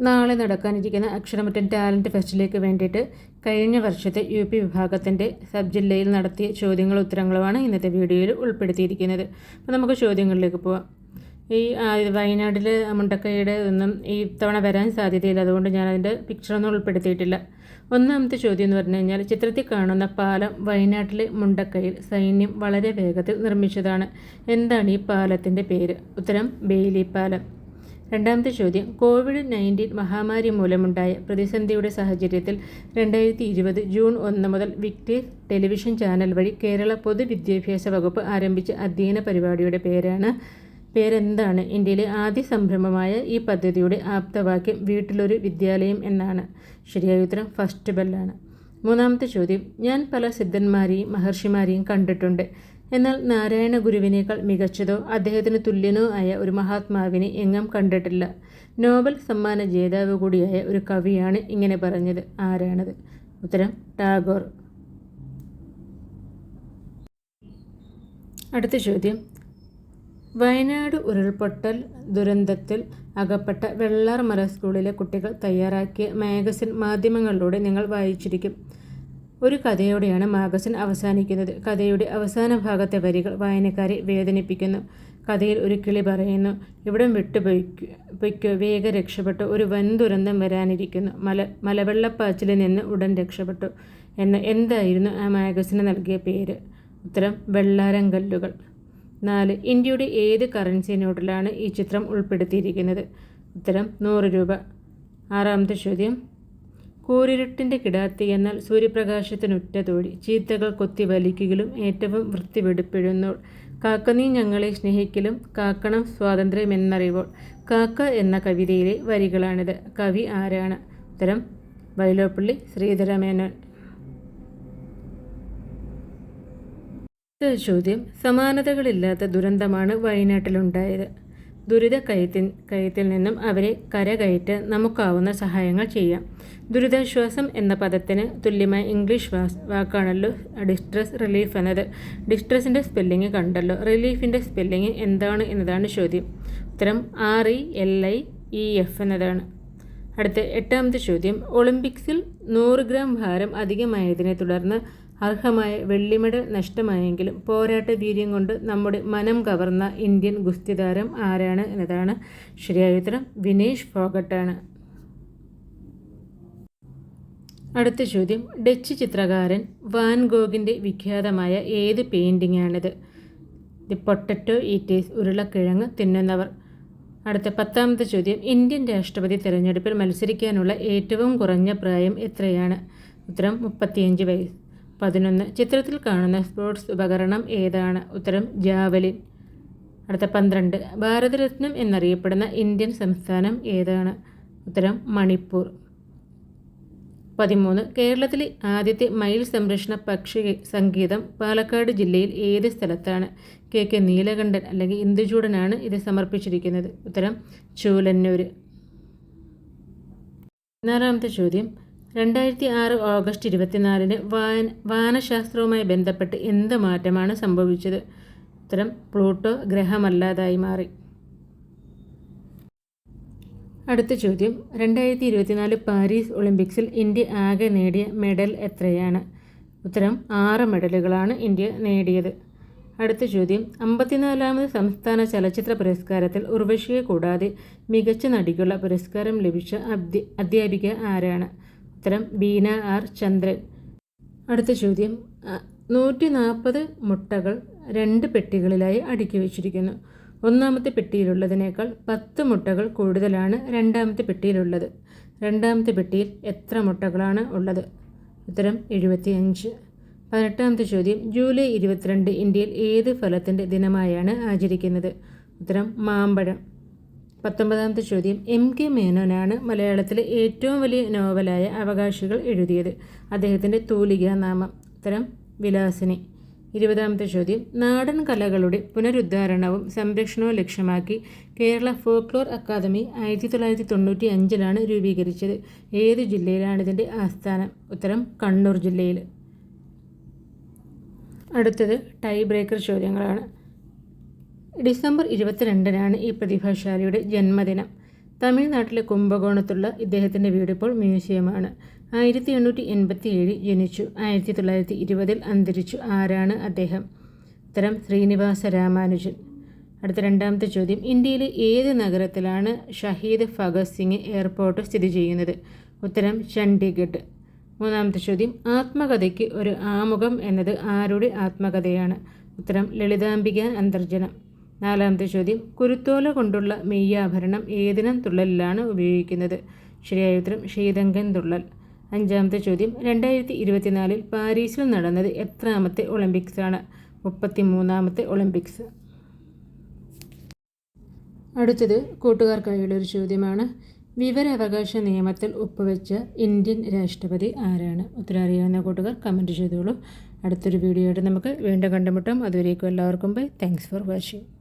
നാളെ നടക്കാനിരിക്കുന്ന അക്ഷരമറ്റൻ ടാലന്റ് ഫെസ്റ്റിലേക്ക് വേണ്ടിയിട്ട് കഴിഞ്ഞ വർഷത്തെ യു പി വിഭാഗത്തിന്റെ സബ് ജില്ലയിൽ നടത്തിയ ചോദ്യങ്ങളും ഉത്തരങ്ങളുമാണ് ഇന്നത്തെ വീഡിയോയിൽ ഉൾപ്പെടുത്തിയിരിക്കുന്നത്. അപ്പോൾ നമുക്ക് ചോദ്യങ്ങളിലേക്ക് പോവാം. ഈ വയനാട്ടിൽ മുണ്ടക്കൈയുടെ ഒന്നും ഈ തവണ വരാൻ സാധ്യതയില്ല. അതുകൊണ്ട് ഞാൻ അതിന്റെ പിക്ചറൊന്നും ഉൾപ്പെടുത്തിയിട്ടില്ല. ഒന്നാമത്തെ ചോദ്യം എന്ന് പറഞ്ഞു കഴിഞ്ഞാൽ ചിത്രത്തിൽ കാണുന്ന പാലം വയനാട്ടിലെ മുണ്ടക്കൈയിൽ സൈന്യം വളരെ വേഗത്തിൽ നിർമ്മിച്ചതാണ്. എന്താണ് ഈ പാലത്തിന്റെ പേര്? ഉത്തരം ബെയിലി പാലം. രണ്ടാമത്തെ ചോദ്യം. കോവിഡ് നയന്റീൻ മഹാമാരി മൂലമുണ്ടായ പ്രതിസന്ധിയുടെ സാഹചര്യത്തിൽ രണ്ടായിരത്തി ഇരുപത് ജൂൺ ഒന്ന് മുതൽ വിക്ടി ടെലിവിഷൻ ചാനൽ വഴി കേരള പൊതുവിദ്യാഭ്യാസ വകുപ്പ് ആരംഭിച്ച അധ്യയന പരിപാടിയുടെ പേരാണ് പേരെന്താണ്? ഇന്ത്യയിലെ ആദ്യ സംരംഭമായ ഈ പദ്ധതിയുടെ ആപ്തവാക്യം വീട്ടിലൊരു വിദ്യാലയം എന്നാണ്. ശരിയായ ഉത്തരം ഫസ്റ്റ് ബെല്ലാണ്. മൂന്നാമത്തെ ചോദ്യം. ഞാൻ പല സിദ്ധന്മാരെയും മഹർഷിമാരെയും കണ്ടിട്ടുണ്ട്. എന്നാൽ നാരായണ ഗുരുവിനേക്കാൾ മികച്ചതോ അദ്ദേഹത്തിന് തുല്യനോ ആയ ഒരു മഹാത്മാവിനെ എങ്ങും കണ്ടിട്ടില്ല. നോബൽ സമ്മാന ജേതാവ് കൂടിയായ ഒരു കവിയാണ് ഇങ്ങനെ പറഞ്ഞത് ആരാണത്? ഉത്തരം ടാഗോർ. അടുത്ത ചോദ്യം. വയനാട് ഉരുൾപൊട്ടൽ ദുരന്തത്തിൽ അകപ്പെട്ട വെള്ളാർമല സ്കൂളിലെ കുട്ടികൾ തയ്യാറാക്കിയ മാഗസിൻ മാധ്യമങ്ങളിലൂടെ നിങ്ങൾ വായിച്ചിരിക്കും. ഒരു കഥയോടെയാണ് മാഗസിൻ അവസാനിക്കുന്നത്. കഥയുടെ അവസാന ഭാഗത്തെ വരികൾ വായനക്കാരെ വേദനിപ്പിക്കുന്നു. കഥയിൽ ഒരു കിളി പറയുന്നു ഇവിടം വിട്ടുപോയിക്കോ വേഗ രക്ഷപ്പെട്ടു. ഒരു വൻ ദുരന്തം വരാനിരിക്കുന്നു. മല മലവെള്ളപ്പാച്ചിലിൽ നിന്ന് ഉടൻ രക്ഷപ്പെട്ടു. എന്ന് എന്തായിരുന്നു ആ മാഗസിന് നൽകിയ പേര്? ഉത്തരം വെള്ളാരങ്കല്ലുകൾ നാല് ഇന്ത്യയുടെ ഏത് കറൻസി നോട്ടിലാണ് ഈ ചിത്രം ഉൾപ്പെടുത്തിയിരിക്കുന്നത്? ഉത്തരം നൂറ് രൂപ. ആറാമത്തെ ചോദ്യം കൂരിരുട്ടിന്റെ കിടാത്തി എന്നാൽ സൂര്യപ്രകാശത്തിനുറ്റ തോഴി ചീത്തകൾ കൊത്തി വലിക്കലും ഏറ്റവും വൃത്തി വെടിപ്പിഴുന്നോൾ കാക്ക നീ ഞങ്ങളെ സ്നേഹിക്കലും കാക്കണം സ്വാതന്ത്ര്യം എന്നറിവോൾ. കാക്ക എന്ന കവിതയിലെ വരികളാണിത്. കവി ആരാണ്? ഉത്തരം വൈലോപ്പള്ളി ശ്രീധരമേനോൻ. ചോദ്യം സമാനതകളില്ലാത്ത ദുരന്തമാണ് വയനാട്ടിലുണ്ടായത്. ദുരിത കയത്തിൽ നിന്നും അവരെ കരകയറ്റ് നമുക്കാവുന്ന സഹായങ്ങൾ ചെയ്യാം. ദുരിതാശ്വാസം എന്ന പദത്തിന് തുല്യമായ ഇംഗ്ലീഷ് വാക്കാണല്ലോ ഡിസ്ട്രസ് റിലീഫ് എന്നത്. ഡിസ്ട്രസിന്റെ സ്പെല്ലിങ് കണ്ടല്ലോ. റിലീഫിന്റെ സ്പെല്ലിങ് എന്താണ് എന്നതാണ് ചോദ്യം. ഉത്തരം R E L I E F എന്നതാണ്. അടുത്ത എട്ടാമത്തെ ചോദ്യം. ഒളിമ്പിക്സിൽ നൂറ് ഗ്രാം ഭാരം അധികമായതിനെ തുടർന്ന് അർഹമായ വെള്ളി മെഡൽ നഷ്ടമായെങ്കിലും പോരാട്ട വീര്യം കൊണ്ട് നമ്മുടെ മനം കവർന്ന ഇന്ത്യൻ ഗുസ്തിതാരം ആരാണ് എന്നതാണ് ശരിയായ ഉത്തരം. വിനേഷ് ഫോഗട്ടാണ്. അടുത്ത ചോദ്യം. ഡച്ച് ചിത്രകാരൻ വാൻ ഗോഗിന്റെ വിഖ്യാതമായ ഏത് പെയിന്റിങ്ങാണിത് ദി പൊട്ടറ്റോ ഈറ്റേഴ്സ് ഉരുളക്കിഴങ്ങ് തിന്നുന്നവർ. അടുത്ത പത്താമത്തെ ചോദ്യം. ഇന്ത്യൻ രാഷ്ട്രപതി തിരഞ്ഞെടുപ്പിൽ മത്സരിക്കാനുള്ള ഏറ്റവും കുറഞ്ഞ പ്രായം എത്രയാണ്? ഉത്തരം മുപ്പത്തിയഞ്ച് വയസ്സ്. പതിനൊന്ന്. ചിത്രത്തിൽ കാണുന്ന സ്പോർട്സ് ഉപകരണം ഏതാണ്? ഉത്തരം ജാവലിൻ. അടുത്ത പന്ത്രണ്ട്. ഭാരതരത്നം എന്നറിയപ്പെടുന്ന ഇന്ത്യൻ സംസ്ഥാനം ഏതാണ്? ഉത്തരം മണിപ്പൂർ. പതിമൂന്ന്. കേരളത്തിലെ ആദ്യത്തെ മയിൽ സംരക്ഷണ പക്ഷി സംഗീതം പാലക്കാട് ജില്ലയിൽ ഏത് സ്ഥലത്താണ്? കെ കെ നീലകണ്ഠൻ അല്ലെങ്കിൽ ഇന്ദുചൂടനാണ് ഇത് സമർപ്പിച്ചിരിക്കുന്നത്. ഉത്തരം ചൂലന്നൂർ നാലാമത്തെ ചോദ്യം. രണ്ടായിരത്തി ആറ് ഓഗസ്റ്റ് ഇരുപത്തിനാലിന് വാന വാനശാസ്ത്രവുമായി ബന്ധപ്പെട്ട് എന്ത് മാറ്റമാണ് സംഭവിച്ചത്? ഉത്തരം പ്ലൂട്ടോ ഗ്രഹമല്ലാതായി മാറി. അടുത്ത ചോദ്യം. രണ്ടായിരത്തി ഇരുപത്തിനാല് പാരീസ് ഒളിമ്പിക്സിൽ ഇന്ത്യ ആകെ നേടിയ മെഡൽ എത്രയാണ്? ഉത്തരം ആറ് മെഡലുകളാണ് ഇന്ത്യ നേടിയത്. അടുത്ത ചോദ്യം. അമ്പത്തിനാലാമത് സംസ്ഥാന ചലച്ചിത്ര പുരസ്കാരത്തിൽ ഉർവശിയെ കൂടാതെ മികച്ച നടിക്കുള്ള പുരസ്കാരം ലഭിച്ച അധ്യാപിക ആരാണ്? ഉത്തരം ബീന ആർ ചന്ദ്രൻ. അടുത്ത ചോദ്യം. നൂറ്റി നാൽപ്പത് മുട്ടകൾ രണ്ട് പെട്ടികളിലായി അടുക്കി വച്ചിരിക്കുന്നു. ഒന്നാമത്തെ പെട്ടിയിലുള്ളതിനേക്കാൾ പത്ത് മുട്ടകൾ കൂടുതലാണ് രണ്ടാമത്തെ പെട്ടിയിലുള്ളത്. രണ്ടാമത്തെ പെട്ടിയിൽ എത്ര മുട്ടകളാണ് ഉള്ളത്? ഉത്തരം എഴുപത്തിയഞ്ച്. പതിനെട്ടാമത്തെ ചോദ്യം. ജൂലൈ ഇരുപത്തിരണ്ട് ഇന്ത്യയിൽ ഏത് ഫലത്തിന്റെ ദിനമായാണ് ആചരിക്കുന്നത്? ഉത്തരം മാമ്പഴം. പത്തൊമ്പതാമത്തെ ചോദ്യം. എം കെ മേനോനാണ് മലയാളത്തിലെ ഏറ്റവും വലിയ നോവലായ അവകാശികൾ എഴുതിയത്. അദ്ദേഹത്തിന്റെ തൂലിക നാമം. ഉത്തരം വിലാസിനി. ഇരുപതാമത്തെ ചോദ്യം. നാടൻ കലകളുടെ പുനരുദ്ധാരണവും സംരക്ഷണവും ലക്ഷ്യമാക്കി കേരള ഫോക്ലോർ അക്കാദമി ആയിരത്തി തൊള്ളായിരത്തി തൊണ്ണൂറ്റി അഞ്ചിലാണ് രൂപീകരിച്ചത്. ഏത് ജില്ലയിലാണ് ഇതിന്റെ ആസ്ഥാനം? ഉത്തരം കണ്ണൂർ ജില്ലയിൽ. അടുത്തത് ടൈ ബ്രേക്കർ ചോദ്യങ്ങളാണ്. ഡിസംബർ ഇരുപത്തിരണ്ടിനാണ് ഈ പ്രതിഭാശാലിയുടെ ജന്മദിനം. തമിഴ്നാട്ടിലെ കുംഭകോണത്തുള്ള ഇദ്ദേഹത്തിന്റെ വീട് ഇപ്പോൾ മ്യൂസിയമാണ്. ആയിരത്തി എണ്ണൂറ്റി എൺപത്തി ഏഴിൽ ജനിച്ചു. ആയിരത്തി തൊള്ളായിരത്തി ഇരുപതിൽ അന്തരിച്ചു. ആരാണ് അദ്ദേഹം? ഉത്തരം ശ്രീനിവാസ രാമാനുജൻ. അടുത്ത രണ്ടാമത്തെ ചോദ്യം. ഇന്ത്യയിലെ ഏത് നഗരത്തിലാണ് ഷഹീദ് ഭഗത് സിംഗ് എയർപോർട്ട് സ്ഥിതി ചെയ്യുന്നത്? ഉത്തരം ചണ്ഡീഗഡ്. മൂന്നാമത്തെ ചോദ്യം. ആത്മകഥയ്ക്ക് ഒരു ആമുഖം എന്നത് ആരുടെ ആത്മകഥയാണ്? ഉത്തരം ലളിതാംബിക അന്തർജനം. നാലാമത്തെ ചോദ്യം കുരുത്തോല കൊണ്ടുള്ള മെയ്യാഭരണം ഏതിനം തുള്ളലിലാണ് ഉപയോഗിക്കുന്നത്? ശരിയായ ഉത്തരം ശീതങ്കൻ തുള്ളൽ. അഞ്ചാമത്തെ ചോദ്യം രണ്ടായിരത്തി ഇരുപത്തിനാലിൽ പാരീസിൽ നടന്നത് എത്രാമത്തെ ഒളിമ്പിക്സാണ്? മുപ്പത്തി മൂന്നാമത്തെ ഒളിമ്പിക്സ്. അടുത്തത് കൂട്ടുകാർക്കായുള്ള ഒരു ചോദ്യമാണ് വിവരാവകാശ നിയമത്തിൽ ഒപ്പുവെച്ച ഇന്ത്യൻ രാഷ്ട്രപതി ആരാണ്? ഉത്തരം അറിയാവുന്ന കൂട്ടുകാർ കമന്റ് ചെയ്തോളൂ. അടുത്തൊരു വീഡിയോ ആയിട്ട് നമുക്ക് വീണ്ടും കണ്ടുമുട്ടാം. അതുവരേക്കും എല്ലാവർക്കും ബൈ. Thanks for watching